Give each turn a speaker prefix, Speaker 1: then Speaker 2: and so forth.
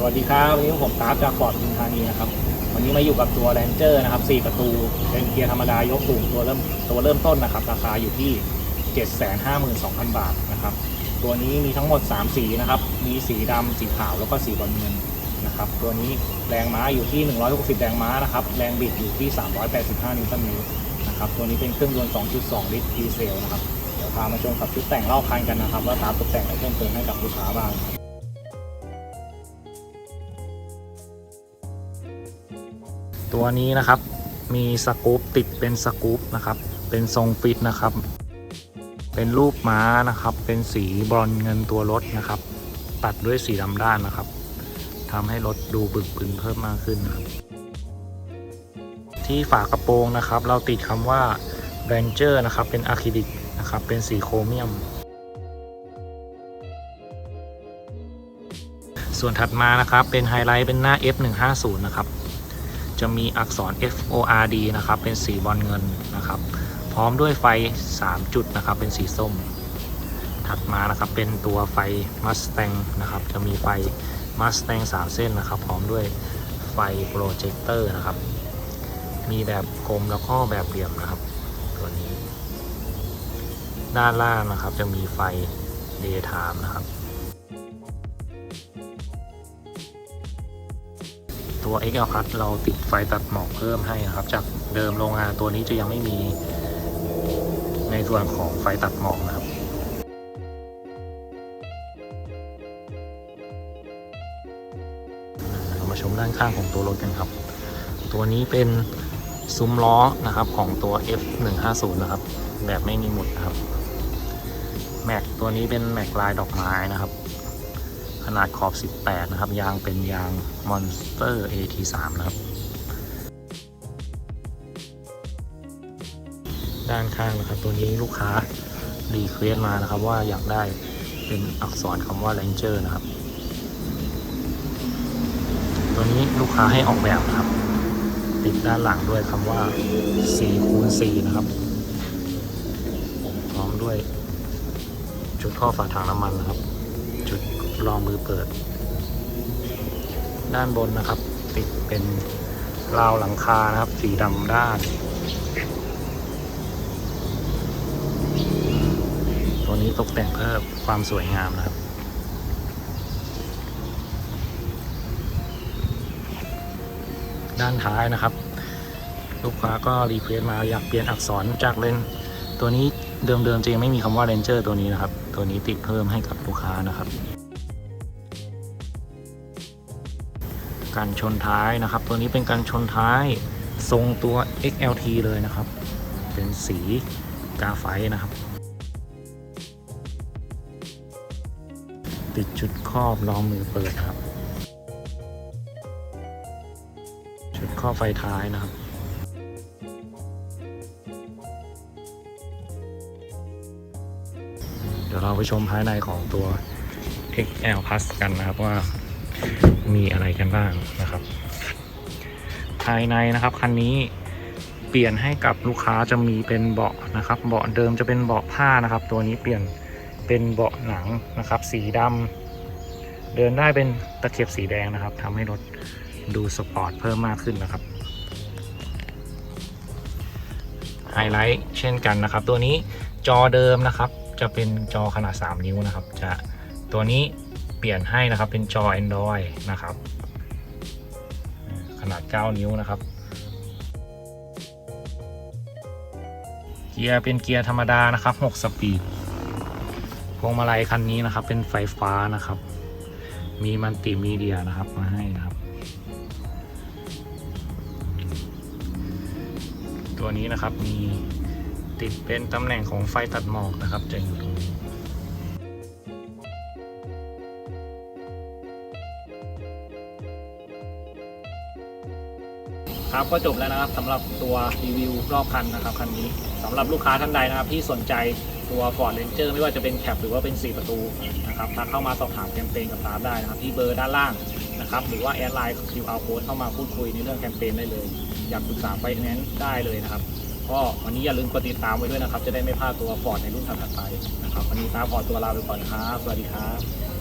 Speaker 1: สวัสดีครับวันนี้ผมตาร์ฟจากฟอร์ดพินธานีนะครับ วันนี้มาอยู่กับตัวแรนเจอร์นะครับ 4 ประตูเป็นเกียร์ธรรมดายกสูงตัวเริ่มตัวเริ่มต้นนะครับ ราคาอยู่ที่ 752,000 บาทนะครับ ตัวนี้มีทั้งหมด 3 สีนะครับ มีสีดำสีขาวแล้วก็สีบอลเงินนะครับ ตัวนี้แรงม้าอยู่ที่ 160 แรงม้านะครับ แรงบิดอยู่ที่ 385 นิวตันเมตรนะครับ ตัวนี้เป็นเครื่องยนต์ 2.2 ลิตรดีเซลนะครับ เดี๋ยวพามาชมกับชุดแต่งรอบคันกันนะครับ ว่าตาร์ฟตกแต่งอะไรเพิ่มเติมให้กับลูกค้าบ้าง ตัวนี้นะครับ มีสกู๊ปติดเป็นสกู๊ปนะครับ เป็นทรงฟิตนะครับ เป็นรูปม้านะครับ เป็นสีบรอนเงินตัวรถนะครับ ตัดด้วยสีดำด้านนะครับทำให้รถดูบึกบึนเพิ่มมากขึ้นนะครับ ที่ฝากระโปรงนะครับ เราติดคำว่า Ranger นะครับ เป็นอะคริลิกนะครับ เป็นสีโครเมียมส่วนถัดมานะครับเป็นไฮไลท์เป็นหน้า F150 นะครับ จะมีอักษร F O R D นะครับ เป็นสีบอลเงินนะครับ พร้อมด้วยไฟ 3 จุดนะครับ เป็นสีส้ม ถัดมานะครับ เป็นตัวไฟ Mustang นะครับ จะมีไฟ Mustang 3 เส้นนะครับ พร้อมด้วยไฟโปรเจคเตอร์นะครับ มีแบบกลมแล้วก็แบบเหลี่ยมนะครับ ตัวนี้ ด้านล่างนะครับ จะมีไฟ Daytime นะครับ ตัว XL Plus เราติดไฟตัดหมอกเพิ่มให้นะครับ จากเดิมโรงงานตัวนี้จะยังไม่มี ในส่วนของไฟตัดหมอกนะครับเรามาชมด้านข้างของตัวรถกันครับ ตัวนี้เป็นซุ้มล้อนะครับของตัว F150 นะครับ แบบไม่มีหมุดนะครับแม็กตัวนี้เป็นแม็กลายดอกไม้นะครับ ขนาดขอบ 18 นะครับ ยางเป็นยาง Monster AT3 นะครับ ด้านข้างนะครับ ตัวนี้ลูกค้ารีเควสมานะครับว่าอยากได้เป็นอักษรคำว่า Ranger นะครับ ตัวนี้ลูกค้าให้ออกแบบนะครับ ติดด้านหลังด้วยคำว่า4คูณ4นะครับ พร้อมด้วย จุดท่อฝาถังน้ำมันนะครับ รองมือเปิด ด้านบนนะครับ ติดเป็นราวหลังคานะครับ สีดำด้าน ตัวนี้ตกแต่งเพื่อความสวยงามนะครับด้านท้ายนะครับ ลูกค้าก็รีเควสมาอยากเปลี่ยนอักษรจากเลนตัวนี้เดิมๆจะยังไม่มีคำว่า Ranger ตัวนี้นะครับ ตัวนี้ติดเพิ่มให้กับลูกค้านะครับ การชนท้ายนะครับ ตัวนี้เป็นการชนท้ายทรงตัว XLT เลยนะครับ เป็นสีกาไฟนะครับ ติดจุดครอบล้อมมือเปิดครับ ชุดครอบไฟท้ายนะครับเดี๋ยวเราไปชมภายในของตัว XL Plus กันนะครับว่า มีอะไรกันบ้างนะครับ ภายในนะครับคันนี้เปลี่ยนให้กับลูกค้าจะมีเป็นเบาะนะครับ เบาะเดิมจะเป็นเบาะผ้านะครับ ตัวนี้เปลี่ยนเป็นเบาะหนังนะครับ สีดำเดินได้เป็นตะเข็บสีแดงนะครับทำให้รถดูสปอร์ตเพิ่มมากขึ้นนะครับไฮไลท์เช่นกันนะครับ ตัวนี้จอเดิมนะครับ จะเป็นจอขนาด 3 นิ้วนะครับ จะตัวนี้ เปลี่ยนให้นะครับเป็นจอ Android นะครับ ขนาด 9 นิ้วนะครับ เกียร์เป็นเกียร์ธรรมดานะครับ 6 สปีดพวงมาลัยคันนี้นะครับ เป็นไฟฟ้านะครับ มีมัลติมีเดียนะครับมาให้นะครับ ตัวนี้นะครับมีติดเป็นตำแหน่งของไฟตัดหมอกนะครับจะอยู่ตรงนี้ ครับก็จบแล้วนะครับสำหรับตัวรีวิวรอบคันนะครับคันนี้สำหรับลูกค้าท่านใดนะครับที่สนใจตัว Ford Ranger ไม่ว่าจะเป็นแคปหรือว่าเป็น 4 ประตูนะครับทักเข้ามาสอบถามแคมเปญกับตาร์ฟได้นะครับที่เบอร์ด้านล่างนะครับหรือว่าแอดไลน์ QR code เข้ามาพูดคุยในเรื่องแคมเปญได้เลย อยากปรึกษาไฟแนนซ์ได้เลยนะครับก็วันนี้อย่าลืมกดติดตามไว้ด้วยนะครับ จะได้ไม่พลาดตัว Ford ในรุ่นถัดไปนะครับวันนี้ตาร์ฟขอตัวลาไปก่อนครับสวัสดีครับ